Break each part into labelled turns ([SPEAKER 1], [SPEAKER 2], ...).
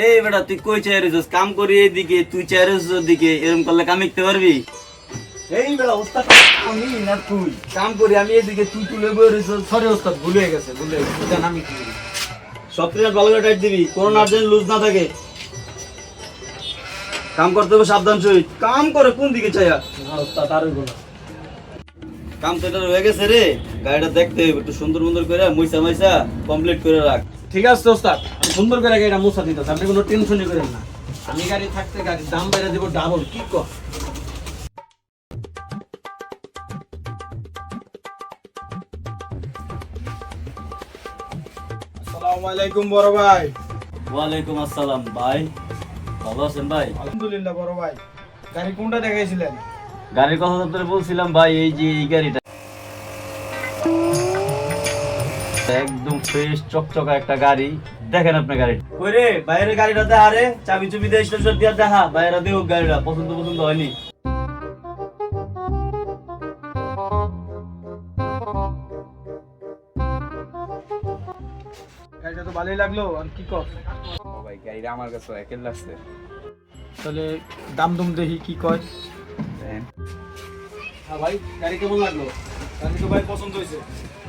[SPEAKER 1] এই বেটা তুই কই চাই রেছিস কাম করি এইদিকে তুই চাই রেছিস ওদিকে এরকম করলে কাম শিখতে পারবি?
[SPEAKER 2] এই বেলা ওস্তাদ আমি না তুই। কাম করি আমি এদিকে তুই তুলে সরি ওস্তাদ ভুলে গেছে ভুলে গেছে। জান আমি কি করি।
[SPEAKER 1] সব ভালো করে টাইট দিবি লুজ না থাকে। কাম করতে হবে সাবধান সহিত কাম করে কোন দিকে চাইয়া
[SPEAKER 2] ওস্তাদ আর হইব না।
[SPEAKER 1] কাম তো এটা হয়ে গেছে রে। গাড়িটা দেখতে হবে একটু সুন্দর সুন্দর করে মুইসা মাইসা কমপ্লিট করে রাখ।
[SPEAKER 2] ঠিক আছে ওস্তাদ আমি সুন্দর করে গাড়িটা মোছা দিতেছি আপনি কোনো টেনশনই করেন না। আমি গাড়ি থাকতে গাড়ির দাম বাইরে দেবো ডাবল কি কর?
[SPEAKER 3] আসসালামু বড় ভাই।
[SPEAKER 1] ওয়ালাইকুম আসসালাম ভাই ভালো আছেন ভাই?
[SPEAKER 3] আলহামদুলিল্লাহ বড় ভাই। গাড়ি কোনটা দেখাইছিলেন?
[SPEAKER 1] গাড়ির কথা তো বলছিলাম ভাই এই যে এই গাড়িটা। একদম ফ্রেশ চকচকা একটা গাড়ি। দেখেন আপনার গাড়ি কই রে বাইরে গাড়িটা দেখা রে চাবি চুবি দিয়ে স্টেশন দিয়া দেখা বাইরে দিয়ে হোক গাড়িটা পছন্দ পছন্দ হয়নি।
[SPEAKER 3] গাড়িটা তো ভালোই লাগল আর কি কর
[SPEAKER 4] ও ভাই গাড়িটা আমার কাছে একের লাগছে।
[SPEAKER 3] তাহলে দাম দুম দেখি কি কয়
[SPEAKER 2] হ্যাঁ ভাই গাড়ি কেমন লাগল?
[SPEAKER 3] গাড়ি তো ভাই পছন্দ হয়েছে।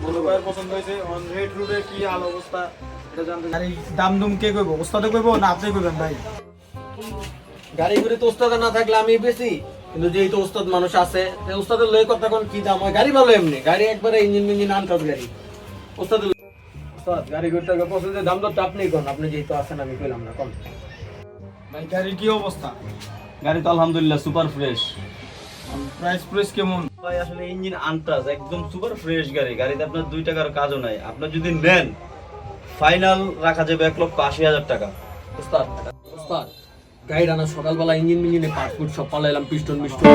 [SPEAKER 3] বড় ভাইয়ের পছন্দ হয়েছে অন রেড রোডে কি হাল অবস্থা এটা জানতে গাড়ি দাম দুম কে কইব? ওস্তাদে কইব না আপনি কইবেন ভাই?
[SPEAKER 2] গাড়ি করে তো ওস্তাদ না থাকলে আমি বেশি কিন্তু যেই ওস্তাদ মানুষ আছে ওস্তাদের লয় কথা কোন কি দাম হয়? গাড়ি ভালো এমনি। গাড়ি একবারে ইঞ্জিন মিঞ্জিন আনটাস গাড়ি। ওস্তাদের ওস্তাদ গাড়ি করতে পছন্দের দাম তো আপনি কোন। আপনি যেই আছেন আমি কইলাম না কম
[SPEAKER 3] ভাই গাড়ির কি অবস্থা?
[SPEAKER 1] গাড়ি তো আলহামদুলিল্লাহ সুপার ফ্রেশ
[SPEAKER 3] প্রাইস প্রাইস কেমন?
[SPEAKER 1] ভাই আসলে ইঞ্জিন আনটাস একদম সুপার ফ্রেশ গাড়ি। গাড়িতে আপনার দুই টাকার কাজও নাই। আপনার যদি নেন ফাইনাল রাখা যাবে এক লক্ষ আশি হাজার টাকা।
[SPEAKER 2] ওস্তাদ ওস্তাদ গাড়ি রানা সকালবেলা ইঞ্জিন মিঞ্জিনে পাসপোর্ট সব পালাইলাম পিস্টন মিস্টন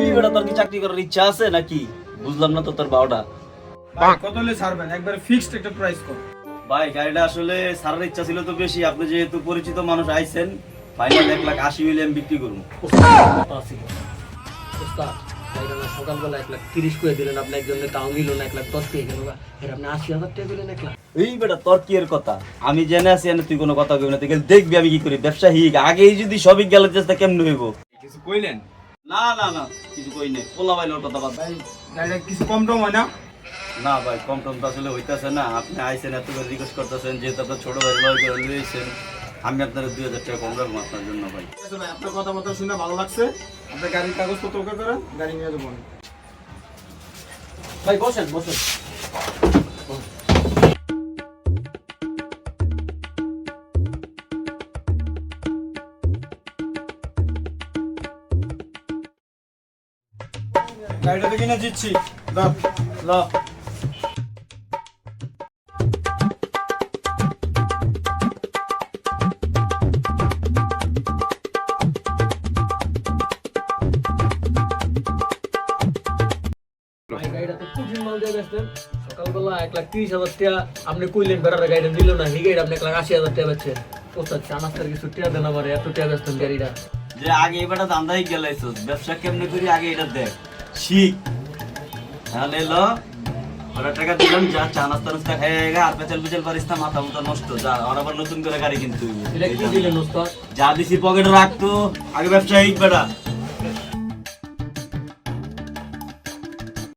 [SPEAKER 1] এই বেটা তোর কি চাকরি করার ইচ্ছা আছে নাকি? বুঝলাম না তো তোর বারোটা
[SPEAKER 3] কত হলে ছাড়বেন? একবারে ফিক্সড একটা প্রাইস কর।
[SPEAKER 1] ভাই গাড়িটা আসলে সারার ইচ্ছা ছিল তো বেশি। আপনি যেহেতু পরিচিত মানুষ আইছেন ফাইনাল এক লাখ আশি আমি বিক্রি করব।
[SPEAKER 2] ওস্তাদ সকালবেলা এক লাখ তিরিশ করে দিলেন আপনি একজনের তাও নিল না এক লাখ দশ পেয়ে গেল। এর আপনি আশি হাজার টাকা দিলেন এক লাখ।
[SPEAKER 1] এই বেটা তোর কি এর কথা? আমি জেনে আছি এনে তুই কোনো কথা কবি না তুই দেখবি আমি কি করি ব্যবসা হিক। আগেই যদি সবই গেলে চেষ্টা কেমন হইব?
[SPEAKER 4] কিছু কইলেন?
[SPEAKER 1] না না না কিছু কই নেই। পোলা কথা বাদ
[SPEAKER 3] ভাই গাড়িটা কিছু কম টম হয় না?
[SPEAKER 1] না ভাই কম টম তো আসলে হইতাছে না। আপনি আইসেন এত করে রিকোয়েস্ট করতেছেন যেহেতু আপনার ছোট ভাই লয় করে লইছেন। আমি আপনার দুই হাজার টাকা কম রাখব আপনার জন্য ভাই।
[SPEAKER 3] ঠিক আছে ভাই আপনার কথা মতো শুনে ভালো লাগছে। আপনার গাড়ির কাগজপত্র ওকে করেন গাড়ি নিয়ে যাব
[SPEAKER 2] ভাই বসেন বসেন।
[SPEAKER 3] গাড়িটা তো কিনে দিচ্ছি। ধর ল
[SPEAKER 2] গাড়িটা মাল দিয়ে বেচতেন। সকালবেলা এক লাখ তিরিশ হাজার টাকা আপনি কইলেন বেড়াটা গাড়িটা দিল না এই গাড়িটা আপনি এক লাখ আশি হাজার টাকা বেচছেন। ওস্তাদ চা কিছু টাকা দেন আমার এত টাকা বেচতেন গাড়িটা।
[SPEAKER 1] যে আগে এবারটা দান্দাই গেলাইছো ব্যবসা কেমনে করি আগে এটা দেখ। শিখ তাহলে এলো ওরা টাকা দিলাম যা চা নাস্তা নাস্তা খেয়ে গা আর পেছাল পেছাল পারিস না মাথা মুথা নষ্ট। যা আর আবার নতুন করে গাড়ি কিনতে যা দিছি পকেটে রাখতো আগে ব্যবসা হিক বেটা।